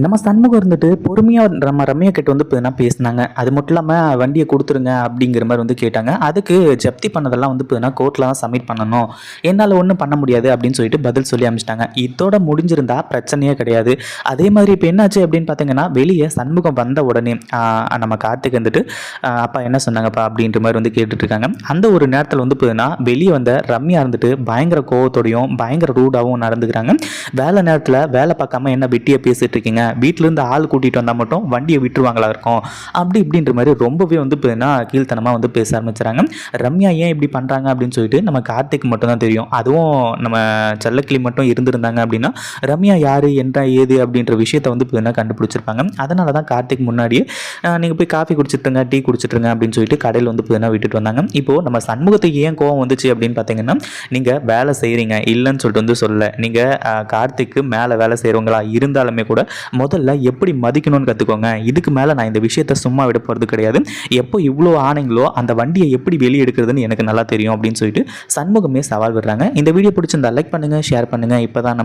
நம்ம சண்முகம் இருந்துட்டு பொறுமையாக நம்ம ரம்யா கிட்ட வந்து இப்போ பேசினாங்க. அது மட்டும் இல்லாமல் வண்டியை கொடுத்துருங்க அப்படிங்கிற மாதிரி வந்து கேட்டாங்க. அதுக்கு ஜப்தி பண்ணதெல்லாம் வந்து இப்போ கோர்ட்டில் தான் சப்மிட் பண்ணணும். என்னால் ஒன்றும் பண்ண முடியாது அப்படின்னு சொல்லிட்டு பதில் சொல்லி அமைச்சிட்டாங்க. இதோட முடிஞ்சிருந்தா பிரச்சனையே கிடையாது. அதே மாதிரி இப்போ என்னாச்சு அப்படின்னு பார்த்தீங்கன்னா வெளியே சண்முகம் வந்த உடனே நம்ம கார்த்திக் வந்துட்டு அப்பா என்ன சொன்னாங்கப்பா அப்படின்ற மாதிரி வந்து கேட்டுட்ருக்காங்க. அந்த ஒரு நேரத்தில் வந்து இப்போ வெளியே வந்த ரம்யா இருந்துட்டு பயங்கர கோவத்தோடையும் பயங்கர ரூடாகவும் நடந்துக்கிறாங்க. வேலை நேரத்தில் வேலை பார்க்காம என்ன வெட்டியை பேசிட்டு இருக்கீங்க? வச்சுக்கோங்க வீட்டிலேருந்து ஆள் கூட்டிகிட்டு வந்தால் மட்டும் வண்டியை விட்டுருவாங்களா இருக்கும். அப்படி இப்படின்ற மாதிரி ரொம்பவே வந்து பார்த்தீங்கன்னா கீழ்த்தனமாக வந்து பேச ஆரம்பிச்சுறாங்க ரம்யா ஏன் இப்படி பண்ணுறாங்க அப்படின்னு சொல்லிட்டு நம்ம கார்த்திக் மட்டும் தான் தெரியும். அதுவும் நம்ம செல்லக்கிளி மட்டும் இருந்திருந்தாங்க அப்படின்னா ரம்யா யார் என்ன ஏது அப்படின்ற விஷயத்த வந்து பார்த்தீங்கன்னா கண்டுபிடிச்சிருப்பாங்க. அதனால தான் கார்த்திக் முன்னாடியே நீங்கள் போய் காஃபி குடிச்சிட்டுருங்க டீ குடிச்சிட்டுருங்க அப்படின்னு சொல்லிட்டு கடையில் வந்து பார்த்தீங்கன்னா விட்டுட்டு வந்தாங்க. இப்போது நம்ம சண்முகத்துக்கு ஏன் கோவம் வந்துச்சு அப்படின்னு பார்த்தீங்கன்னா நீங்கள் வேலை செய்கிறீங்க இல்லைன்னு சொல்லிட்டு வந்து சொல்லலை. நீங்கள் கார்த்திக்கு மேலே வேலை செய்கிறவங்களா இருந்தாலுமே கூட முதல்ல எப்படி மதிக்கணும்னு கற்றுக்கோங்க இதுக்கு மேலே நான் இந்த விஷயத்த சும்மா விட போகிறது கிடையாது. எப்போ இவ்வளோ ஆனீங்களோ அந்த வண்டியை எப்படி வெளியே எடுக்கிறதுன்னு எனக்கு நல்லா தெரியும் அப்படின்னு சொல்லிட்டு சண்முகமே சவால் விடுறாங்க. இந்த வீடியோ பிடிச்சிருந்தா லைக் பண்ணுங்கள் ஷேர் பண்ணுங்கள் இப்போ தான்